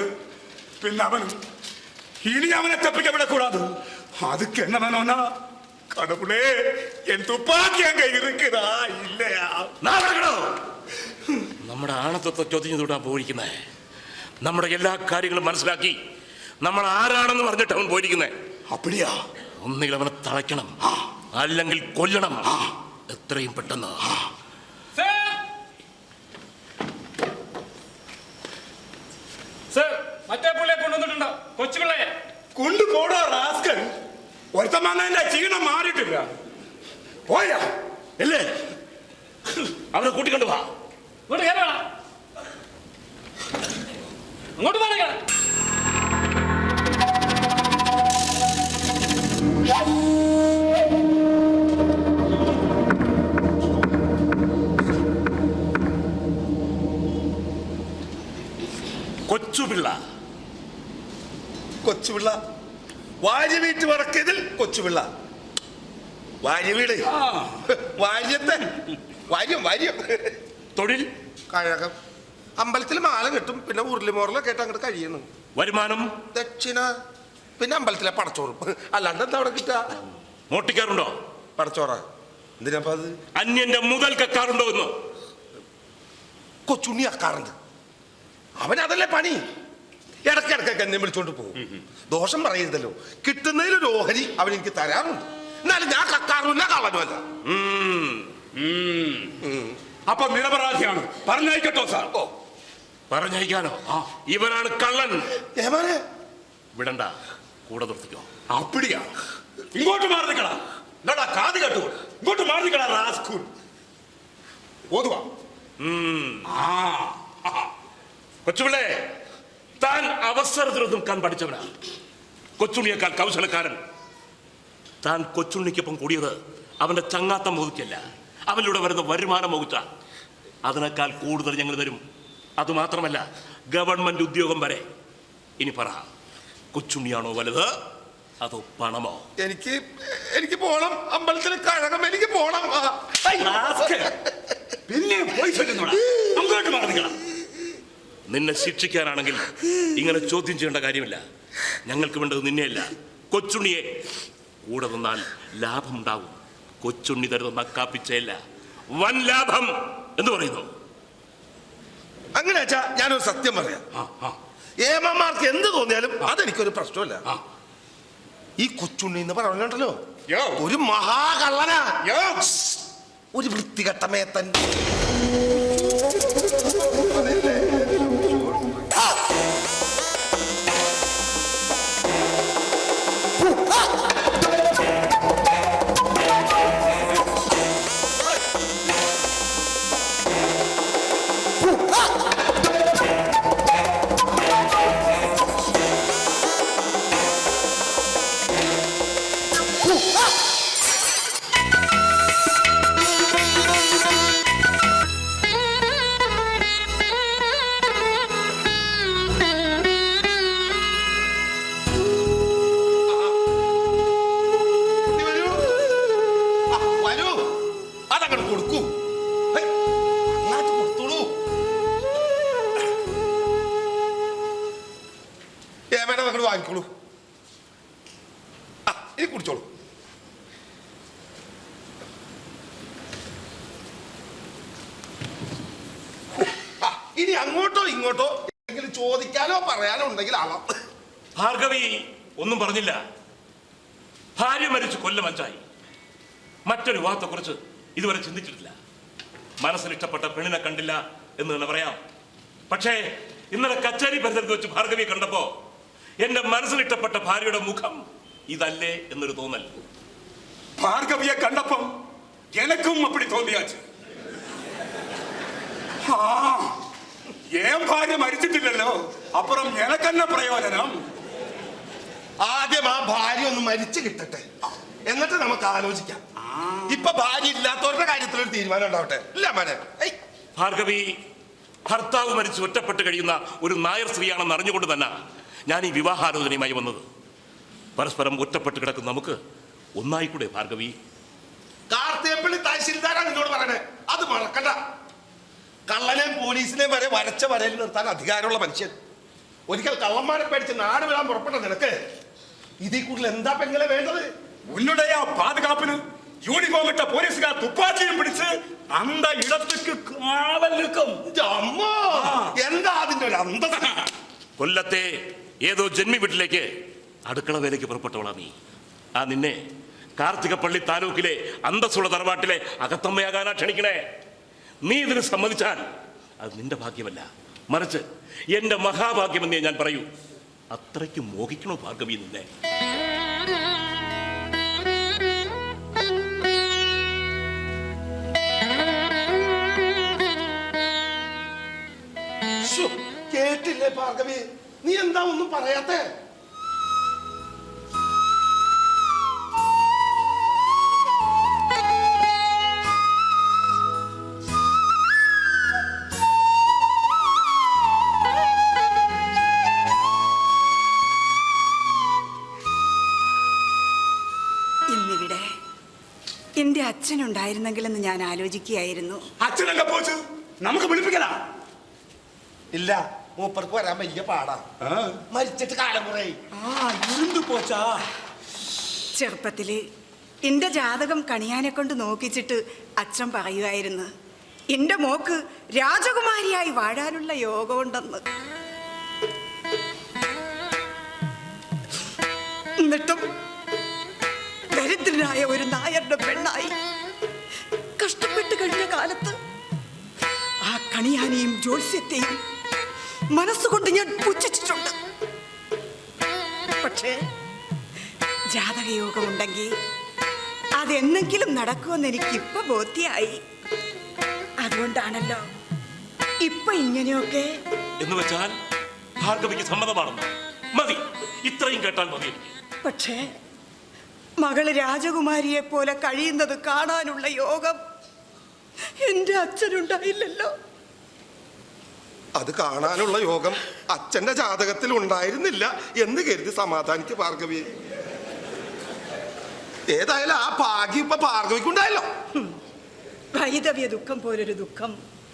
തന്നത് പിന്നെ അവനും. ഇനി അവനെ தப்பிக்கப்படக்கூடாது കൂടാതെ. അത് வேணும்னா கடவுளே என் துப்பாக்கி அங்க നമ്മുടെ ആണത്വത്തെ ചോദ്യം ചെയ്തുകൊണ്ടാണ് പോയിരിക്കുന്നത് നമ്മുടെ എല്ലാ കാര്യങ്ങളും മനസ്സിലാക്കി. നമ്മൾ ആരാണെന്ന് പറഞ്ഞിട്ട് അവൻ പോയിരിക്കുന്നത് അപ്പടിയാ? ഒന്നുകിൽ അവനെ തളയ്ക്കണം. അല്ലെങ്കിൽ കൊല്ലണം. എത്രയും പെട്ടെന്ന്. പൊരുത്തമാങ്ങന്റെ ചീണ മാറിയിട്ടില്ല. പോയാ ഇല്ലേ? അവരെ കൂട്ടിക്കൊണ്ട് വാ. ഇങ്ങോട്ട് കയറണ അങ്ങോട്ട് മാറി കൊച്ചുപിള്ള. കൊച്ചുപിള്ള. വാരി വീട്ട് വടക്കതിൽ കൊച്ചുപിള്ള. വാര്യ വീട് വാര്യത്തെ. വാര്യം വാര്യം. തൊഴിൽ. കഴകം. അമ്പലത്തിൽ മാല കിട്ടും. പിന്നെ ഉരുളിമോറിലൊക്കെ ആയിട്ട് അങ്ങോട്ട് കഴിയുന്നു. വരുമാനം. ദക്ഷിണ. പിന്നെ അമ്പലത്തിലെ പടച്ചോറും. അല്ലാണ്ട് എന്താ അവിടെ കിട്ടുക മോട്ടിക്കാറുണ്ടോ? പടച്ചോറ. എന്തിനാ അത്? അന്യന്റെ മുതൽ കക്കാറുണ്ടോ എന്ന്. കൊച്ചുണ്ണി അക്കാറുണ്ട് അവനതല്ലേ അതല്ലേ പണി. ഇടക്കിടക്കൊക്കെ എന്നെ വിളിച്ചോണ്ട് പോകും. ദോഷം പറയരുതല്ലോ. കിട്ടുന്നതിൽ ഒരു ഓഹരി അവരെനിക്ക് തരാറുണ്ട്. എന്നാലും ഞാൻ കക്കാറുമില്ല കള്ളനുമല്ല. അപ്പൊ നിരപരാധിയാണ്. പറഞ്ഞയക്കട്ടോ സാർ. ഓ. പറഞ്ഞയക്കാനോ? ഇവനാണ് കള്ളൻ. വിടണ്ട. കൂടെ നിർത്തിക്കോ. അപ്പിടിയാ ഇങ്ങോട്ട് മാറി നിൽക്കടാ എന്നാടാ കാത് കേട്ടു. ഇങ്ങോട്ട് മാറി നിൽക്കടാ റാസ്കൂൾ ഓതുവാ ആ. കൊച്ചുപിള്ളേ അവസരത്തിൽ നിൽക്കാൻ പഠിച്ചവനാണ് കൊച്ചുണ്ണിയേക്കാൾ കൗശലക്കാരൻ. താൻ കൊച്ചുണ്ണിക്കൊപ്പം കൂടിയത് അവന്റെ ചങ്ങാത്തം മുതുക്കല്ല അവനിലൂടെ വരുന്ന വരുമാനം മുകുത്ത അതിനേക്കാൾ കൂടുതൽ ഞങ്ങൾ തരും. അതുമാത്രമല്ല ഗവൺമെന്റ് ഉദ്യോഗം വരെ. ഇനി പറ കൊച്ചുണ്ണിയാണോ വലുത്? അതോ പണമോ? എനിക്ക് എനിക്ക് പോണം. അമ്പലത്തിലെ കഴകം എനിക്ക് പോണം. പിന്നെ പോയി അങ്ങോട്ട് മാറി നിൽക്കണം. നിന്നെ ശിക്ഷിക്കാനാണെങ്കിൽ ഇങ്ങനെ ചോദ്യം ചെയ്യേണ്ട കാര്യമില്ല. ഞങ്ങൾക്ക് വേണ്ടത് നിന്നെയല്ല കൊച്ചുണ്ണിയെ. കൂടെ നിന്നാൽ ലാഭമുണ്ടാവും. കൊച്ചുണ്ണി തരുന്ന കാപ്പിച്ചയല്ല വൻ ലാഭം എന്ന് പറയുന്നു. അങ്ങനെ വെച്ചാ ഞാനൊരു സത്യം പറയാം. ഏമ്മമാർക്ക് എന്ത് തോന്നിയാലും അതെനിക്കൊരു പ്രശ്നമല്ല. ഈ കൊച്ചുണ്ണി എന്ന് പറഞ്ഞല്ലോ യോ. ഒരു മഹാകള്ളനാ. ഒരു വൃത്തികെട്ട ഇനി അങ്ങോട്ടോ ഇങ്ങോട്ടോ എന്തെങ്കിലും ചോദിക്കാനോ പറയാനോ ഉണ്ടെങ്കിൽ ആവാം. ഭാർഗവി ഒന്നും പറഞ്ഞില്ല. ഭാര്യ മരിച്ചു കൊല്ലമഞ്ചായി മറ്റൊരു വിവാഹത്തെക്കുറിച്ച് ഇതുവരെ ചിന്തിച്ചിട്ടില്ല. മനസ്സിൽ ഇഷ്ടപ്പെട്ട പെണ്ണിനെ കണ്ടില്ല എന്ന് തന്നെ പറയാം. പക്ഷേ ഇന്നലെ കച്ചേരി പരിസരത്ത് വെച്ച് ഭാർഗവി കണ്ടപ്പോ എന്റെ മനസ്സിലിഷ്ടപ്പെട്ട ഭാര്യയുടെ മുഖം ഇതല്ലേ എന്നൊരു തോന്നൽ. ഭാർഗവിയെ കണ്ടപ്പം എനക്കും അപ്പടി തോന്നിയാച്ചു. ആ ഏൻ ഭാര്യ മരിച്ചിട്ടില്ലല്ലോ. അപ്പുറം എനക്കെന്നെ പ്രയോജനം. ആദ്യം ആ ഭാര്യ ഒന്ന് മരിച്ചു കിട്ടട്ടെ. എന്നിട്ട് നമുക്ക് ആലോചിക്കാം. ഇപ്പൊ ഭാര്യ ഇല്ലാത്തവരുടെ കാര്യത്തിൽ ഒരു തീരുമാനം ഉണ്ടാവട്ടെ. ഇല്ല മനെ ഏയ്, ഭാർഗവി ഭർത്താവ് മരിച്ച് ഒറ്റപ്പെട്ട് കഴിയുന്ന ഒരു നായർ സ്ത്രീയാണെന്ന് അറിഞ്ഞുകൊണ്ട് തന്നെ ഞാൻ ഈ വിവാഹാലോചനയുമായി വന്നത്. പരസ്പരം ഒറ്റപ്പെട്ട് കിടക്കുന്ന നമുക്ക് ഒന്നായിക്കൂടെ ഭാർഗവി? കാർത്തേപ്പള്ളി തഹസിൽദാരാണ് നിന്നോട് പറയണേ. അത് മറക്കണ്ട. കള്ളനെയും പോലീസിനെ വരെ വരച്ച വരയിൽ നിർത്താൻ അധികാരമുള്ള മനുഷ്യൻ. ഒരിക്കൽ കള്ളന്മാരെ പേടിച്ച് നാട് വിടാൻ പുറപ്പെട്ട നിനക്ക് ഇതിൽ കൂടുതൽ എന്താ പെങ്ങളെ വേണ്ടത്? ഉന്നുടയ പാതുകാപ്പിന് യൂണിഫോം ഇട്ട പോലീസുകാർ തുപ്പാക്കിയും പിടിച്ച് അന്ത ഇടത്തേക്ക് കാവൽ നിൽക്കും. എന്താ അതിന്റെ ഒരു കൊല്ലത്തെ ഏതോ ജന്മി വീട്ടിലേക്ക് അടുക്കള വേലയ്ക്ക് പുറപ്പെട്ടവളാ നീ. ആ നിന്നെ കാർത്തികപ്പള്ളി താലൂക്കിലെ അന്തസ്സുള്ള തറവാട്ടിലെ അകത്തമ്മയാകാനാ ക്ഷണിക്കണേ. നീ ഇതിന് സമ്മതിച്ചാൽ അത് നിന്റെ ഭാഗ്യമല്ല. മറിച്ച് എന്റെ മഹാഭാഗ്യമെന്നേ ഞാൻ പറയൂ. അത്രയ്ക്ക് മോഹിക്കണോ ഭാർഗവി നിന്നെ? കേട്ടില്ലേ ഭാർഗവി? നീ എന്താ ഒന്നും പറയാത്തെ? അച്ഛനുണ്ടായിരുന്നെങ്കിലെന്ന് ഞാൻ ആലോചിക്കുകയായിരുന്നു. അച്ഛനൊക്കെ പോച്ചു. നമുക്ക് വിളിപ്പിക്കലാ. ഇല്ല മൂപ്പർക്ക് വരാൻ വലിയ പാടാ. മരിച്ചിട്ട് കാലം കുറേ. പോച്ചാ. ചെറുപ്പത്തിൽ എന്റെ ജാതകം കണിയാനെ കൊണ്ട് നോക്കിച്ചിട്ട് അച്ഛൻ പറയുമായിരുന്നു എന്റെ മോക്ക് രാജകുമാരിയായി വാഴാനുള്ള യോഗമുണ്ടെന്ന്. എന്നിട്ടും ദരിദ്രനായ ഒരു നായരുടെ ജ്യോത്സ്യത്തെയും മനസ്സുകൊണ്ട് ഞാൻ പുച്ഛിച്ചിട്ടുണ്ട്. പക്ഷേ ജാതകയോഗമുണ്ടെങ്കിൽ അതെന്നെങ്കിലും നടക്കുമെന്ന് എനിക്ക് ഇപ്പൊ ബോധ്യായി. അതുകൊണ്ടാണല്ലോ ഇപ്പൊ ഇങ്ങനെയൊക്കെ എന്ന് വെച്ചാൽ ഭാർഗവിക്ക് സമ്മതമാണെന്ന്. മതി ഇത്രയും കേട്ടാൽ മതി പക്ഷേ മകൾ രാജകുമാരിയെ പോലെ കഴിയുന്നത് കാണാനുള്ള യോഗം എന്റെ അച്ഛനുണ്ടായില്ലല്ലോ. അത് കാണാനുള്ള യോഗം അച്ഛന്റെ ജാതകത്തിൽ ഉണ്ടായിരുന്നില്ല എന്ന് കരുതി സമാധാനിക്ക് ഭാർഗവി. ഏതായാലും ആ ഭാഗ്യം ഇപ്പൊ ഭാർഗവിക്കുണ്ടായല്ലോ ഭൈതവ്യ ദുഃഖം പോലൊരു ദുഃഖം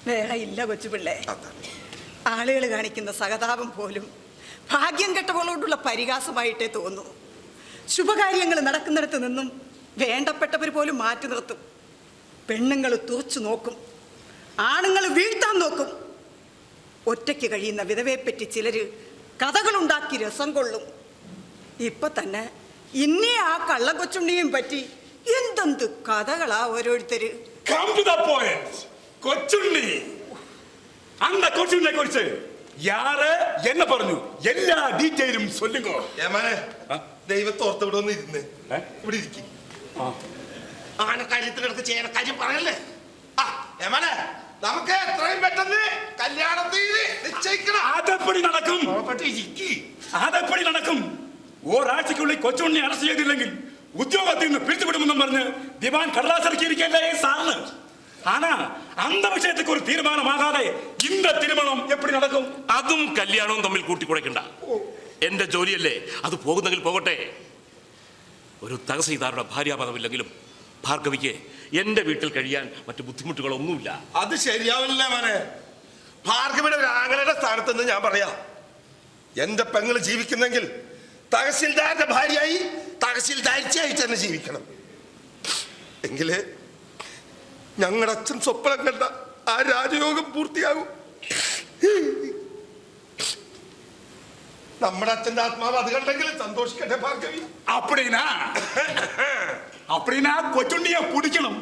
വേറെ ഇല്ല കൊച്ചുപിള്ളേ. ആളുകൾ കാണിക്കുന്ന സഹതാപം പോലും ഭാഗ്യം കെട്ടവളോടുള്ള പരിഹാസമായിട്ടേ തോന്നൂ ശുഭകാര്യങ്ങൾ നടക്കുന്നിടത്ത് നിന്നും വേണ്ടപ്പെട്ടവർ പോലും മാറ്റി നിർത്തും. പെണ്ണുങ്ങൾ തുറച്ചു നോക്കും. ആണുങ്ങൾ വീഴ്ത്താൻ നോക്കും. ഒറ്റയ്ക്ക് കഴിയുന്ന വിധവയെപ്പറ്റി ചിലർ കഥകളുണ്ടാക്കി രസം കൊള്ളും. ഇപ്പം തന്നെ ഇന്നേ ആ കള്ളക്കൊച്ചുണ്ണിയും പറ്റി എന്തെന്ത് കഥകളാ ഓരോരുത്തര്. Come to the point Kochunni. അന്ത കൊച്ചുണ്ണിയെ കുറിച്ച് യാറ് എന്നെ പറഞ്ഞു. എല്ലാ ഡീറ്റെയിലും ചൊല്ലുകോ ഏമാനെ? ദൈവത്തെ ഓർത്ത് ഇവിടെ ഒന്ന് ഇരുന്ന്? ഇവിടെ ഇരിക്കും. ആ. ആനക്കാര്യത്തിനടുത്ത് ചേനക്കാര്യം പറയല്ലേ? ആ ഏമാനെ നമുക്ക് എത്രയും പെട്ടെന്ന് കല്യാണം തീയതി നിശ്ചയിക്കണം. അതെപ്പടി നടക്കും? അതെപ്പടി നടക്കും? ഒരാഴ്ചക്കുള്ളിൽ കൊച്ചുണ്ണി അറസ്റ്റ് ചെയ്തില്ലെങ്കിൽ ഉദ്യോഗത്തിൽ നിന്ന് പിരിച്ചുവിടുമെന്നും പറഞ്ഞ് ദിവാൻ കടലാസിറക്കിയിരിക്കല്ലേ സാറിന്? ആനാ അന്ത വിഷയത്തേക്ക് ഒരു തീരുമാനമാകാതെ ഇന്ന തിരുമണം എപ്പടി നടക്കും? അതും കല്യാണവും തമ്മിൽ കൂട്ടിക്കുഴയ്ക്കണ്ട എന്റെ ജോലിയല്ലേ അത് പോകുന്നെങ്കിൽ പോകട്ടെ. ഒരു തഹസീൽദാരുടെ ഭാര്യാപദമില്ലെങ്കിലും ഭാർഗവിക്ക് എന്റെ വീട്ടിൽ കഴിയാൻ മറ്റു ബുദ്ധിമുട്ടുകളൊന്നുമില്ല അത് ശരിയാവില്ല മോനെ ഭാർഗവിയുടെ ഒരു ആങ്ങളുടെ സ്ഥാനത്ത് നിന്ന് ഞാൻ പറയാം എന്റെ പെങ്ങള് ജീവിക്കുന്നെങ്കിൽ തഹസിൽദാരുടെ ഭാര്യയായി തഹസിൽദാരിച്ചായി തന്നെ ജീവിക്കണം എങ്കില് ഞങ്ങളുടെ അച്ഛൻ സ്വപ്നം കണ്ട ആ രാജയോഗം പൂർത്തിയാകും നമ്മുടെ അച്ഛന്റെ ആത്മാവ് അത് കണ്ടെങ്കിൽ സന്തോഷിക്കട്ടെ ഭാർഗവി அப்படின்னா அப்படின்னா கொச்சுண்ணிய பிடிக்கணும்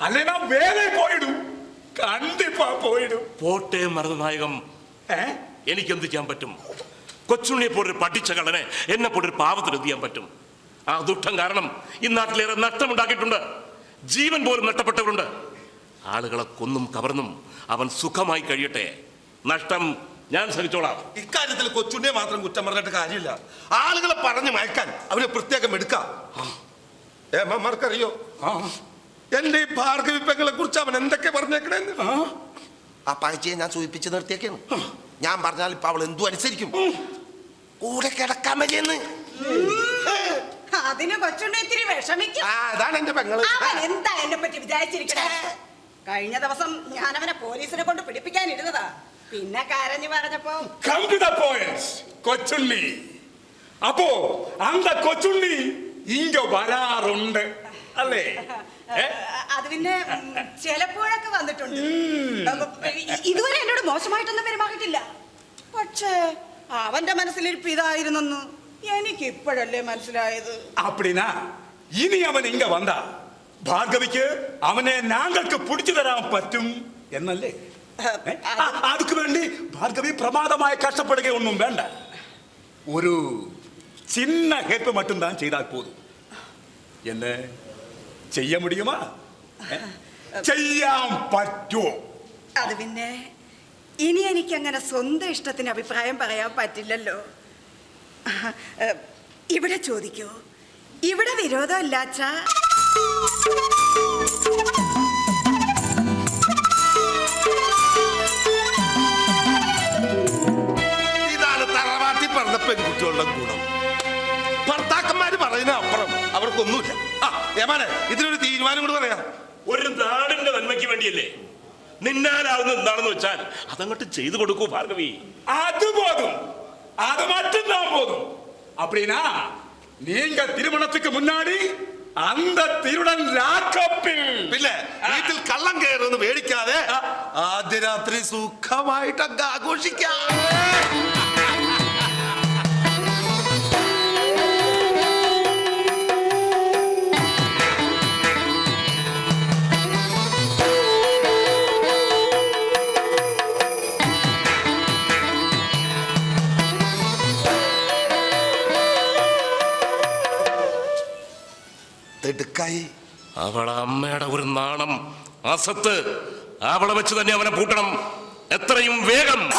அல்லனா வேலை போயிடும் கண்டிப்பா போயிடும் പോട്ടെ മരുന്നായകം ഏ? എനിക്കെന്ത് ചെയ്യാൻ പറ്റും കൊച്ചുണ്ണിയെ പോലൊരു പഠിച്ച കള്ളനെ എന്നെ പോലൊരു പാവത്തിൽ എന്ത് ചെയ്യാൻ പറ്റും ആ ദുഃഖം കാരണം ഈ നാട്ടിലേറെ നഷ്ടമുണ്ടാക്കിയിട്ടുണ്ട് ജീവൻ പോലും നഷ്ടപ്പെട്ടവരുണ്ട് ആളുകളെ കൊന്നും കവർന്നും അവൻ സുഖമായി കഴിയട്ടെ നഷ്ടം ഞാൻ സഹിച്ചോളാം ഇക്കാര്യത്തിൽ കൊച്ചുണ്ണിയെ മാത്രം കുറ്റം പറഞ്ഞിട്ട് കാര്യമില്ല ആളുകളെ പറഞ്ഞു മയക്കാൻ അവനെ പ്രത്യേകം എടുക്കാം ഏമാർക്കറിയോ ആ, എന്റെ ഈ ഭാർഗവിപ്പങ്ങളെ കുറിച്ച് അവൻ എന്തൊക്കെ പറഞ്ഞേക്കണേന്ന്? ആ, പഴച്ചിയെ ഞാൻ സൂചിപ്പിച്ച് നിർത്തിയേക്കാണ് ഞാൻ പറഞ്ഞാൽ ഇപ്പൊ അവൾ എന്തു അനുസരിക്കും? കൂടെ കിടക്കാൻ മതിയെന്ന്. അതിന് കൊച്ചുണ്ണി ഇത്തിരി വിഷമിക്കും. ആ അതാണ് എന്റെ പെങ്ങൾ. അവൻ എന്താ എന്നെ പറ്റി വിചാരിച്ചിരിക്കണേ? കഴിഞ്ഞ ദിവസം ഞാൻ അവനെ പോലീസിനെ കൊണ്ട് പിടിപ്പിക്കാൻ ഇരുന്നതാ പിന്നെ കരഞ്ഞു പറഞ്ഞപ്പോ കൊച്ചുണ്ണി. അപ്പോ അന്ത കൊച്ചുണ്ണി ഇങ്ക വരാറുണ്ട്. അല്ലേ? അത് പിന്നെ ചിലപ്പോഴൊക്കെ വന്നിട്ടുണ്ട്. ഇതുവരെ എന്നോട് മോശമായിട്ടൊന്നും പെരുമാറിയിട്ടില്ല. പക്ഷേ അവന്റെ മനസ്സിലിരിപ്പ് ഇതായിരുന്നെന്ന് എനിക്ക് ഇപ്പോഴല്ലേ മനസ്സിലായത്. അപ്പടിനാ ഇനി അവൻ ഇങ്ങ വന്ന ഭാർഗവിക്ക് അവനെ ഞങ്ങൾക്ക് പിടിച്ചു തരാൻ പറ്റും എന്നല്ലേ? അതുക്ക് വേണ്ടി ഭാർഗവി പ്രമാദമായി കഷ്ടപ്പെടുകയൊന്നും വേണ്ട. ഒരു ചിന്ന ഹെൽപ്പ് மட்டும் தான் ചെയ്താൽ പോതും என்ன ചെയ്യ മുടിയുമാ ഏ? ചെയ്യാൻ പറ്റുമോ അത് പിന്നെ ഇനി എനിക്ക് അങ്ങനെ സ്വന്തം ഇഷ്ടത്തിന് അഭിപ്രായം പറയാൻ പറ്റില്ലല്ലോ ഏ, ഇവിടെ ചോദിക്കൂ ഇവിടെ വിരോധമില്ലാച്ചാ ആ യമാനെ ഇതിനൊരു തീരുമാനം കൂടി പറയാം ഒരു നാടിന്റെ നന്മയ്ക്ക് വേണ്ടിയല്ലേ നിന്നാലാവുന്ന എന്താണെന്ന് വെച്ചാൽ അതങ്ങോട്ട് ചെയ്തു കൊടുക്കൂ ഭാർഗവി அது போதும் அது மட்டும் தான் போதும் அப்படின்னா நீங்க திருமணத்துக்கு முன்னாடி அந்த திருடன் லாக்கப்பில் പിന്നെ വീട്ടിൽ കള്ളം കയറുമെന്ന് പേടിക്കാതെ ആദ്യ രാത്രി സുഖമായിട്ട് അങ്ങ് ആഘോഷിക്കാം അവളെ അമ്മയുടെ ഒരു നാണം. അസത്ത് അവളെ വെച്ച് തന്നെ അവനെ പൂട്ടണം. എത്രയും വേഗം.